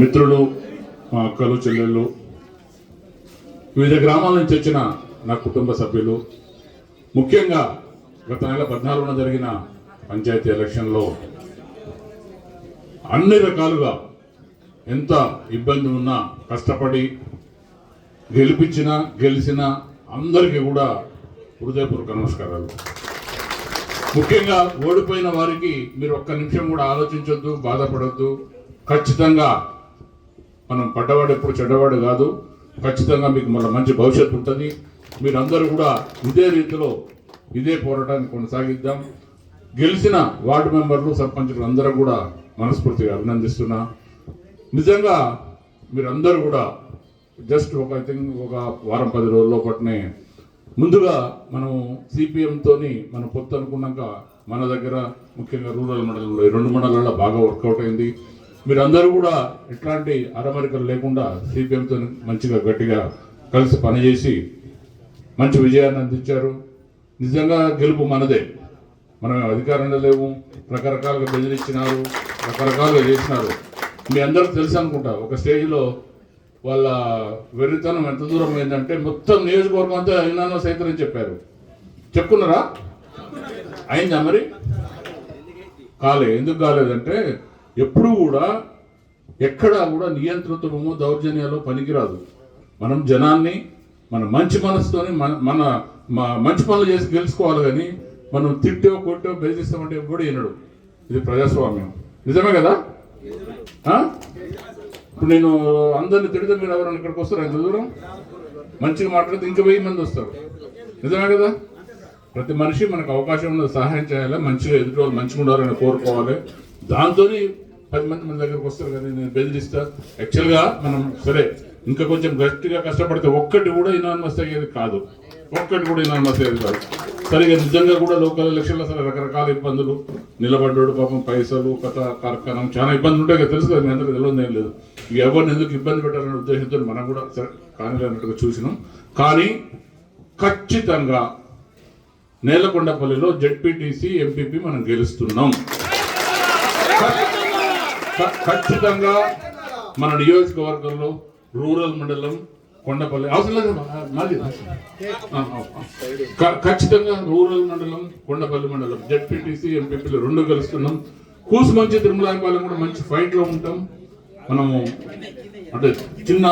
మిత్రులు మా అక్కలు చెల్లెళ్ళు వివిధ గ్రామాల నుంచి వచ్చిన నా కుటుంబ సభ్యులు ముఖ్యంగా గత నెల పద్నాలుగున జరిగిన పంచాయతీ ఎలక్షన్లో అన్ని రకాలుగా ఎంత ఇబ్బంది ఉన్నా కష్టపడి గెలిపించిన గెలిచిన అందరికీ కూడా హృదయపూర్వక నమస్కారాలు. ముఖ్యంగా ఓడిపోయిన వారికి మీరు ఒక్క నిమిషం కూడా ఆలోచించొద్దు బాధపడద్దు. ఖచ్చితంగా మనం పడ్డవాడు ఎప్పుడు చెడ్డవాడు కాదు. ఖచ్చితంగా మీకు మన మంచి భవిష్యత్తు ఉంటుంది. మీరందరూ కూడా ఇదే రీతిలో ఇదే పోరాటాన్ని కొనసాగిద్దాం. గెలిచిన వార్డు మెంబర్లు సర్పంచులు అందరూ కూడా మనస్ఫూర్తిగా అభినందిస్తున్నా. నిజంగా మీరందరూ కూడా జస్ట్ ఒక ఐ థింక్ ఒక వారం పది రోజుల్లో పట్నే ముందుగా మనం సిపిఎంతోని మనం పొత్తు అనుకున్నాక మన దగ్గర ముఖ్యంగా రూరల్ మండలంలో ఈ రెండు మండలాల్లో బాగా వర్కౌట్ అయింది. మీరందరూ కూడా ఎట్లాంటి అరమరికలు లేకుండా సిపిఎంతో మంచిగా గట్టిగా కలిసి పనిచేసి మంచి విజయాన్ని అందించారు. నిజంగా గెలుపు మనదే. మనం అధికారంలో లేవు రకరకాలుగా బెదిరించినారు రకరకాలుగా చేసినారు. మీ అందరూ తెలుసు అనుకుంటా ఒక స్టేజ్లో వాళ్ళ వెర్రితనం ఎంత దూరం అయిందంటే మొత్తం నియోజకవర్గం అంతా అయినానో సైతం అని చెప్పారు. చెప్పుకున్నారా? అయిందా మరి? కాలే. ఎందుకు కాలేదంటే ఎప్పుడు కూడా ఎక్కడా కూడా నియంత్రితమో దౌర్జన్యాలు పనికిరాదు. మనం జనాన్ని మన మంచి మనసుతోనే మన మన మంచి పనులు చేసి గెలుచుకోవాలి కానీ మనం తిట్టో కొట్టో బెదిరిస్తామంటే కూడా వినడు. ఇది ప్రజాస్వామ్యం. నిజమే కదా? ఇప్పుడు నేను అందరిని తిడితే మీరు ఎవరైనా ఇక్కడికి వస్తారు? ఎంత దూరం? మంచిగా మాట్లాడితే ఇంకా వెయ్యి మంది వస్తారు. నిజమే కదా? ప్రతి మనిషి మనకు అవకాశం ఉన్నది సహాయం చేయాలి మంచిగా ఎదుటి వాళ్ళు మంచిగా ఉండాలని కోరుకోవాలి. దాంతో పది మంది మన దగ్గరకు వస్తారు కానీ నేను బెదిరిస్తా. యాక్చువల్గా మనం సరే ఇంకా కొంచెం గట్టిగా కష్టపడితే ఒక్కటి కూడా ఇనానమస్ అయ్యేది కాదు. ఒక్కటి కూడా ఇనానమస్ అయ్యేది కాదు. సరిగా నిజంగా కూడా లోకల్ ఎలక్షన్లో సరే రకరకాల ఇబ్బందులు. నిలబడ్డాడు పాపం పైసలు కథ కార్ఖానం చాలా ఇబ్బందులు ఉంటాయి కదా తెలుసు కదా మీ అందరికీ తెలియదు ఏం లేదు. ఎవరిని ఎందుకు ఇబ్బంది పెట్టాలనే ఉద్దేశంతో మనం కూడా సరే కానీ అన్నట్టుగా చూసినాం. కానీ ఖచ్చితంగా నేలకొండపల్లిలో జెడ్పీటీసీ ఎంపీపీ మనం గెలుస్తున్నాం. ఖచ్చితంగా మన నియోజకవర్గంలో రూరల్ మండలం కొండపల్లి అవసరం లేదు మాది ఖచ్చితంగా రూరల్ మండలం కొండపల్లి మండలం జడ్పీటీసీ ఎంపీపీలు రెండు గెలుస్తున్నాం కూసు మంచి తిరుమలాయపాలెం కూడా మంచి ఫైట్లో ఉంటాం. మనము అంటే చిన్న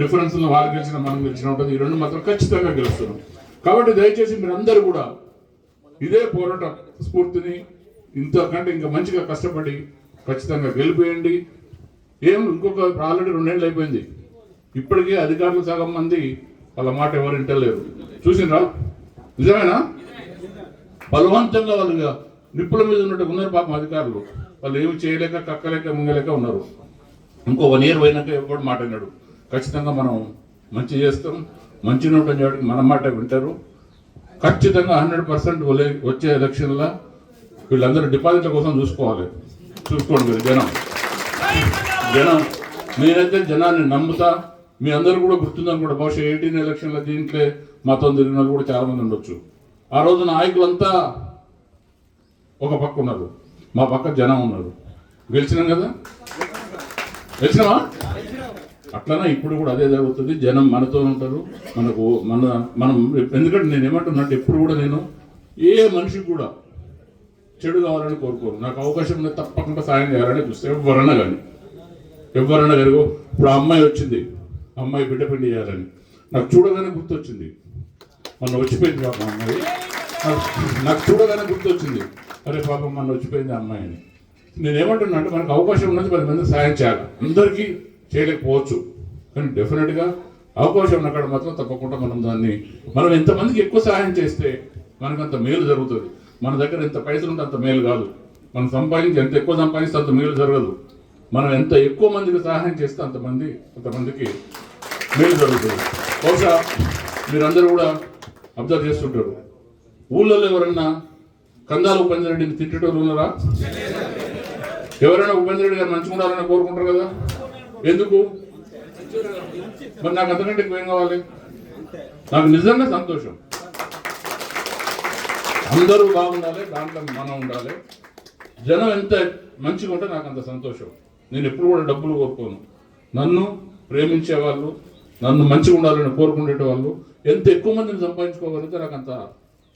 డిఫరెన్స్ వాళ్ళు గెలిచిన మనం గెలిచిన ఉంటుంది. ఈ రెండు మాత్రం ఖచ్చితంగా గెలుస్తున్నాం. కాబట్టి దయచేసి మీరందరూ కూడా ఇదే పోరాట స్ఫూర్తిని ఇంతకంటే ఇంకా మంచిగా కష్టపడి ఖచ్చితంగా గెలిపేయండి. ఏం ఇంకొక ఆల్రెడీ రెండేళ్ళు అయిపోయింది. ఇప్పటికే అధికారులు సగం మంది వాళ్ళ మాట ఎవరు వింటలేరు. చూసినరా నిజమేనా? బలవంతంగా వాళ్ళు ఇక నిప్పుల మీద ఉన్నట్టు ఉన్నారు పాపం అధికారులు. వాళ్ళు ఏమి చేయలేక కక్కలేక ముంగలేక ఉన్నారు. ఇంకో వన్ ఇయర్ పోయినాక ఎవరు మాట అన్నాడు ఖచ్చితంగా మనం మంచి చేస్తాం. మంచి నోట్ చేయడానికి మన మాట వింటారు. ఖచ్చితంగా హండ్రెడ్ పర్సెంట్ వచ్చే ఎలక్షన్లో వీళ్ళందరూ డిపాజిట్ల కోసం చూసుకోవాలి. చూసుకోండి మీరు జనం. జనం నేనైతే జనాన్ని నమ్ముతా మీ అందరూ కూడా గుర్తుందని కూడా బహుశా ఎయిటీన్ ఎలక్షన్ల దీంట్లో మాతో తిరిగిన కూడా చాలామంది ఉండొచ్చు. ఆ రోజు నాయకులంతా ఒక పక్క ఉన్నారు. మా పక్క జనం ఉన్నారు. గెలిచినాం కదా? గెలిచినామా? అట్లనే ఇప్పుడు కూడా అదే జరుగుతుంది. జనం మనతో ఉంటారు. మనకు మన మనం ఎందుకంటే నేను ఏమంటున్నట్టు ఎప్పుడు కూడా నేను ఏ మనిషికి కూడా చెడు కావాలని కోరుకోరు. నాకు అవకాశం ఉన్నది తప్పకుండా సాయం చేయాలని చూస్తే. ఎవరన్నా కానీ. ఎవరన్నా కానీ ఇప్పుడు ఆ అమ్మాయి వచ్చింది. ఆ అమ్మాయి బిడ్డ పెళ్ళి చేయాలని. నాకు చూడగానే గుర్తొచ్చింది. మొన్న వచ్చిపోయింది పాప అమ్మాయి. నాకు- నాకు చూడగానే గుర్తొచ్చింది. అరే పాపం మొన్న వచ్చిపోయింది ఆ అమ్మాయి అని. నేనేమంటున్నా అంటే మనకు అవకాశం ఉన్నది పది మంది సాయం చేయాలి. అందరికీ చేయలేకపోవచ్చు. కానీ డెఫినెట్గా అవకాశం ఉన్నక్కడ మాత్రం తప్పకుండా మనం దాన్ని మనం ఎంతమందికి ఎక్కువ సహాయం చేస్తే మనకు అంత మేలు జరుగుతుంది. మన దగ్గర ఎంత పైసలు ఉంటే అంత మేలు కాదు. మనం సంపాదించి ఎంత ఎక్కువ సంపాదిస్తే అంత మేలు జరగదు. మనం ఎంత ఎక్కువ మందికి సహాయం చేస్తే అంతమంది అంతమందికి మేలు జరుగుతుంది. బహుశా మీరందరూ కూడా అబ్జర్వ్ చేస్తుంటారు. ఊళ్ళల్లో ఎవరన్నా కందాలు ఉపేంద్ర రెడ్డిని తిట్టేటోళ్ళు ఉన్నారా? ఎవరైనా ఉపేంద్ర రెడ్డి గారు మంచిగా ఉండాలని కోరుకుంటారు కదా? ఎందుకు? మరి నాకు అంతకంటే ఎక్కువ ఏం కావాలి? నాకు నిజంగా సంతోషం. అందరూ బాగుండాలి దాంట్లో మనం ఉండాలి. జనం ఎంత మంచిగా ఉంటే నాకు అంత సంతోషం. నేను ఎప్పుడు కూడా డబ్బులు కోరుకోను. నన్ను ప్రేమించే వాళ్ళు నన్ను మంచిగా ఉండాలని కోరుకునే వాళ్ళు ఎంత ఎక్కువ మందిని సంపాదించుకోగలిగితే నాకు అంత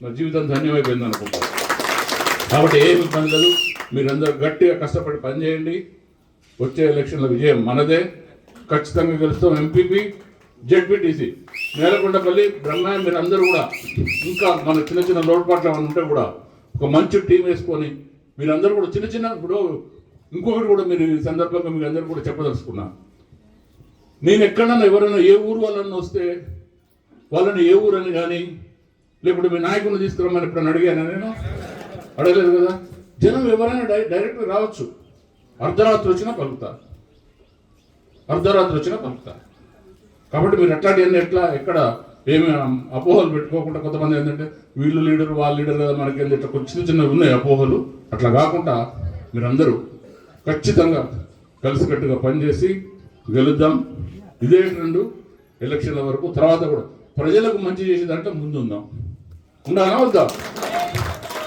నా జీవితం ధన్యమైపోయింది అనుకుంటాను. కాబట్టి ఏమి ఇబ్బంది లేదు. మీరందరూ గట్టిగా కష్టపడి పనిచేయండి. వచ్చే ఎలక్షన్లో విజయం మనదే. ఖచ్చితంగా గెలుస్తాం ఎంపీపీ. జెడ్పీటీసీ నేలకొండపల్లి బ్రహ్మ మీరు అందరూ కూడా ఇంకా మన చిన్న చిన్న లోటుపాట్లు ఏమైనా ఉంటే కూడా ఒక మంచి టీం వేసుకొని మీరందరూ కూడా చిన్న చిన్న ఇప్పుడు ఇంకొకటి కూడా మీరు ఈ సందర్భంగా మీరు అందరూ కూడా చెప్పదలుచుకున్నా. నేను ఎక్కడన్నా ఎవరైనా ఏ ఊరు వాళ్ళని వస్తే వాళ్ళని ఏ ఊరు అని కానీ లేకపోతే మీ నాయకుడిని తీసుకురమ్మని ఎప్పుడైనా అడిగానా నేను? అడగలేదు కదా? జనం ఎవరైనా డై డైరెక్ట్గా రావచ్చు. అర్ధరాత్రి వచ్చినా పలుకుతా అర్ధరాత్రి వచ్చినా పలుకుతా కాబట్టి మీరు అట్లాంటివన్నీ ఎట్లా ఎక్కడ ఏమి అపోహలు పెట్టుకోకుండా కొంతమంది ఏంటంటే వీళ్ళు లీడర్ వాళ్ళ లీడర్ కదా మనకి ఏంది ఇట్లా చిన్న చిన్నవి ఉన్నాయి అపోహలు. అట్లా కాకుండా మీరందరూ ఖచ్చితంగా కలిసికట్టుగా పనిచేసి గెలుద్దాం. ఇదే రెండు ఎలక్షన్ల వరకు తర్వాత కూడా ప్రజలకు మంచి చేసేదంటే ముందు ఉందాం. ఉండాలా వద్దా?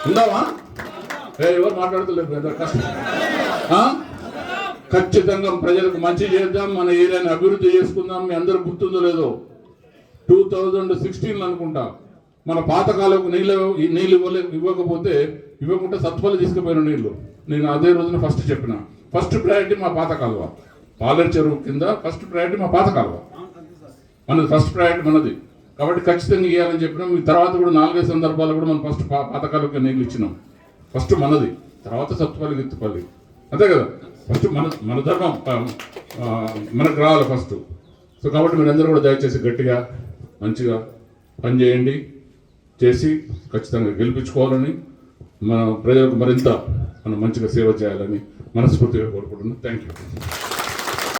ఉందామా? ఎవరు మాట్లాడతలేదు కష్టం. ఖచ్చితంగా ప్రజలకు మంచి చేద్దాం మన ఏరియాని అభివృద్ధి చేసుకుందాం మీ అందరూ గుర్తుందో లేదో. టూ థౌజండ్ సిక్స్టీన్ అనుకుంటా. మన పాతకాలకు నీళ్ళు నీళ్ళు ఇవ్వలే ఇవ్వకపోతే ఇవ్వకుండా సత్వాలు తీసుకుపోయిన నీళ్ళు నేను అదే రోజున ఫస్ట్ చెప్పిన. ఫస్ట్ ప్రయారిటీ మా పాత కాలువ. పాలర్ చెరువు కింద ఫస్ట్ ప్రయారిటీ మా పాత కాలువ. మనది ఫస్ట్ ప్రయారిటీ మనది. కాబట్టి ఖచ్చితంగా ఇవ్వాలని చెప్పినాం. మీ తర్వాత కూడా నాలుగైదు సందర్భాలు కూడా మనం ఫస్ట్ పా పాతకాలకు నీళ్ళు ఇచ్చినాం. ఫస్ట్ మనది. తర్వాత సత్వాలు గిత్తుపల్లి అంతే కదా? ఫస్ట్ మన మన ధర్మం మనకు రావాలి ఫస్ట్. సో కాబట్టి మీరందరూ కూడా దయచేసి గట్టిగా మంచిగా పనిచేయండి చేసి ఖచ్చితంగా గెలిపించుకోవాలని మన ప్రజలకు మరింత మనం మంచిగా సేవ చేయాలని మనస్ఫూర్తిగా కోరుకుంటున్నాను. Thank you